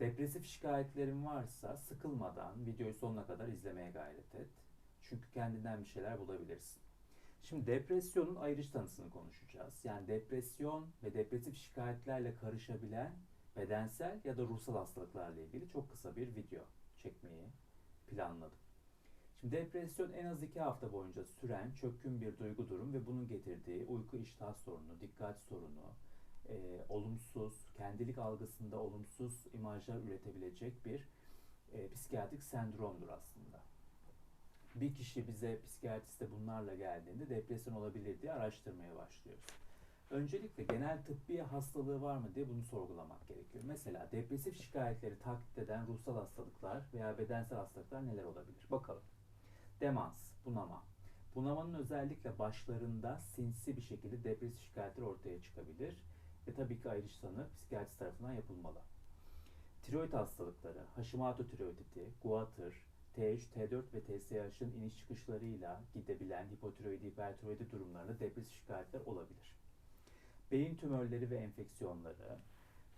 Depresif şikayetlerin varsa sıkılmadan videoyu sonuna kadar izlemeye gayret et. Çünkü kendinden bir şeyler bulabilirsin. Şimdi depresyonun ayrıç tanısını konuşacağız. Yani depresyon ve depresif şikayetlerle karışabilen bedensel ya da ruhsal hastalıklarla ilgili çok kısa bir video çekmeyi planladım. Şimdi depresyon en az iki hafta boyunca süren çökkün bir duygu durum ve bunun getirdiği uyku iştah sorunu, dikkat sorunu, e, olumsuz, kendilik algısında olumsuz imajlar üretebilecek bir e, psikiyatrik sendromdur aslında. Bir kişi bize psikiyatriste bunlarla geldiğinde depresyon olabilir diye araştırmaya başlıyoruz. Öncelikle genel tıbbi hastalığı var mı diye bunu sorgulamak gerekiyor. Mesela depresif şikayetleri taklit eden ruhsal hastalıklar veya bedensel hastalıklar neler olabilir? Bakalım. Demans, bunama. Bunamanın özellikle başlarında sinsi bir şekilde depresif şikayetler ortaya çıkabilir ve tabii ki ayrıç tanı psikiyatrist tarafından yapılmalı. Tiroid hastalıkları, Hashimoto tiroiditi, guatr, T3, T4 ve TSH'ın iniş çıkışlarıyla gidebilen hipotiroidi, hipertiroidi durumlarında depresif şikayetler olabilir. Beyin tümörleri ve enfeksiyonları,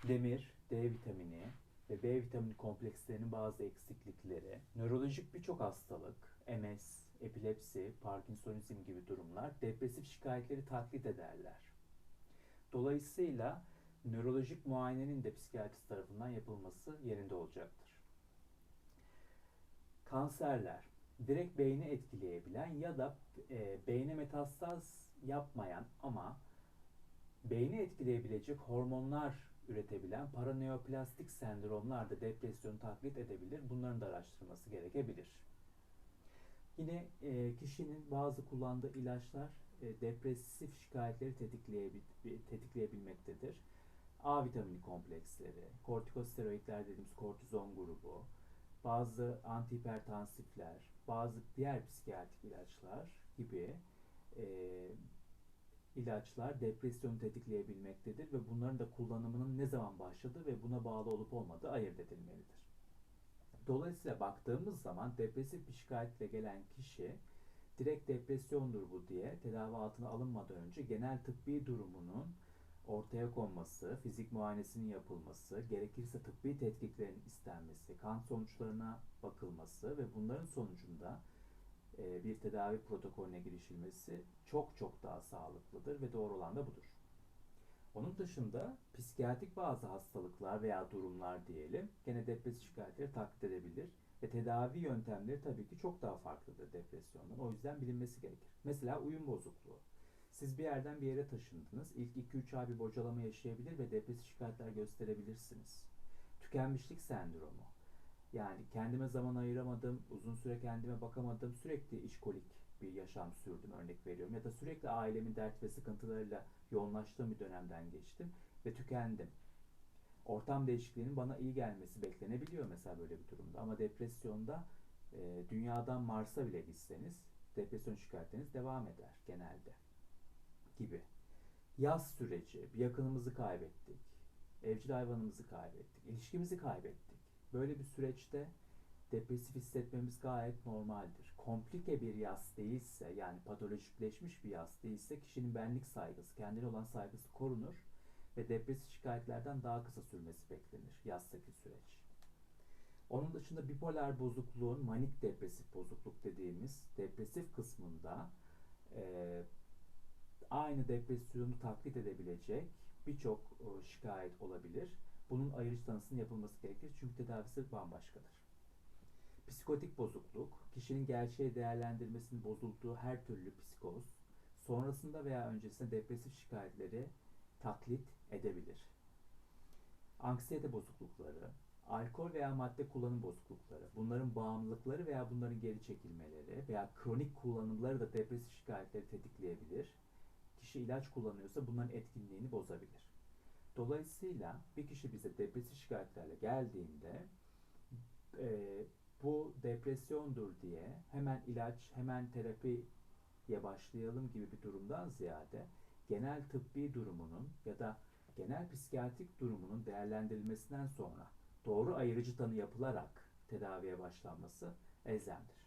demir, D vitamini ve B vitamini komplekslerinin bazı eksiklikleri, nörolojik birçok hastalık, MS, epilepsi, Parkinsonizm gibi durumlar depresif şikayetleri taklit ederler. Dolayısıyla nörolojik muayenenin de psikiyatrist tarafından yapılması yerinde olacaktır. Kanserler, direkt beyni etkileyebilen ya da e, beyne metastaz yapmayan ama beyni etkileyebilecek hormonlar üretebilen paraneoplastik sendromlar da depresyonu taklit edebilir. Bunların da araştırılması gerekebilir. Yine e, kişinin bazı kullandığı ilaçlar e, depresif şikayetleri tetikleyebilmektedir. A vitamini kompleksleri, kortikosteroidler dediğimiz kortizon grubu, bazı antihipertansifler, bazı diğer psikiyatrik ilaçlar gibi e, ilaçlar depresyonu tetikleyebilmektedir ve bunların da kullanımının ne zaman başladığı ve buna bağlı olup olmadığı ayırt edilmelidir. Dolayısıyla baktığımız zaman depresif bir şikayetle gelen kişi direkt depresyondur bu diye tedavi altına alınmadan önce genel tıbbi durumunun ortaya konması, fizik muayenesinin yapılması, gerekirse tıbbi tetkiklerin istenmesi, kan sonuçlarına bakılması ve bunların sonucunda e, bir tedavi protokolüne girişilmesi çok çok daha sağlıklıdır ve doğru olan da budur. Onun dışında psikiyatrik bazı hastalıklar veya durumlar diyelim gene depresif şikayetleri taklit edebilir ve tedavi yöntemleri tabii ki çok daha farklıdır depresyondan. O yüzden bilinmesi gerekir. Mesela uyum bozukluğu. Siz bir yerden bir yere taşındınız. İlk 2-3 ay bir bocalama yaşayabilir ve depresif şikayetler gösterebilirsiniz. Tükenmişlik sendromu. Yani kendime zaman ayıramadım, uzun süre kendime bakamadım, sürekli işkolik bir yaşam sürdüm örnek veriyorum. Ya da sürekli ailemin dert ve sıkıntılarıyla yoğunlaştığım bir dönemden geçtim ve tükendim. Ortam değişikliğinin bana iyi gelmesi beklenebiliyor mesela böyle bir durumda. Ama depresyonda e, dünyadan Mars'a bile gitseniz depresyon şikayetleriniz devam eder genelde gibi. Yaz süreci, bir yakınımızı kaybettik, evcil hayvanımızı kaybettik, ilişkimizi kaybettik. Böyle bir süreçte depresif hissetmemiz gayet normaldir. Komplike bir yas değilse yani patolojikleşmiş bir yas değilse kişinin benlik saygısı, kendine olan saygısı korunur ve depresif şikayetlerden daha kısa sürmesi beklenir yastaki süreç. Onun dışında bipolar bozukluğun manik depresif bozukluk dediğimiz depresif kısmında e, aynı depresyonu taklit edebilecek birçok şikayet olabilir. Bunun ayrıç tanısının yapılması gerekir çünkü tedavisi bambaşkadır. Psikotik bozukluk, kişinin gerçeği değerlendirmesinin bozulduğu her türlü psikoz, sonrasında veya öncesinde depresif şikayetleri taklit edebilir. Anksiyete bozuklukları, alkol veya madde kullanım bozuklukları, bunların bağımlılıkları veya bunların geri çekilmeleri veya kronik kullanımları da depresif şikayetleri tetikleyebilir. Kişi ilaç kullanıyorsa bunların etkinliğini bozabilir. Dolayısıyla bir kişi bize depresif şikayetlerle geldiğinde e, bu depresyondur diye hemen ilaç, hemen terapiye başlayalım gibi bir durumdan ziyade genel tıbbi durumunun ya da genel psikiyatrik durumunun değerlendirilmesinden sonra doğru ayırıcı tanı yapılarak tedaviye başlanması elzemdir.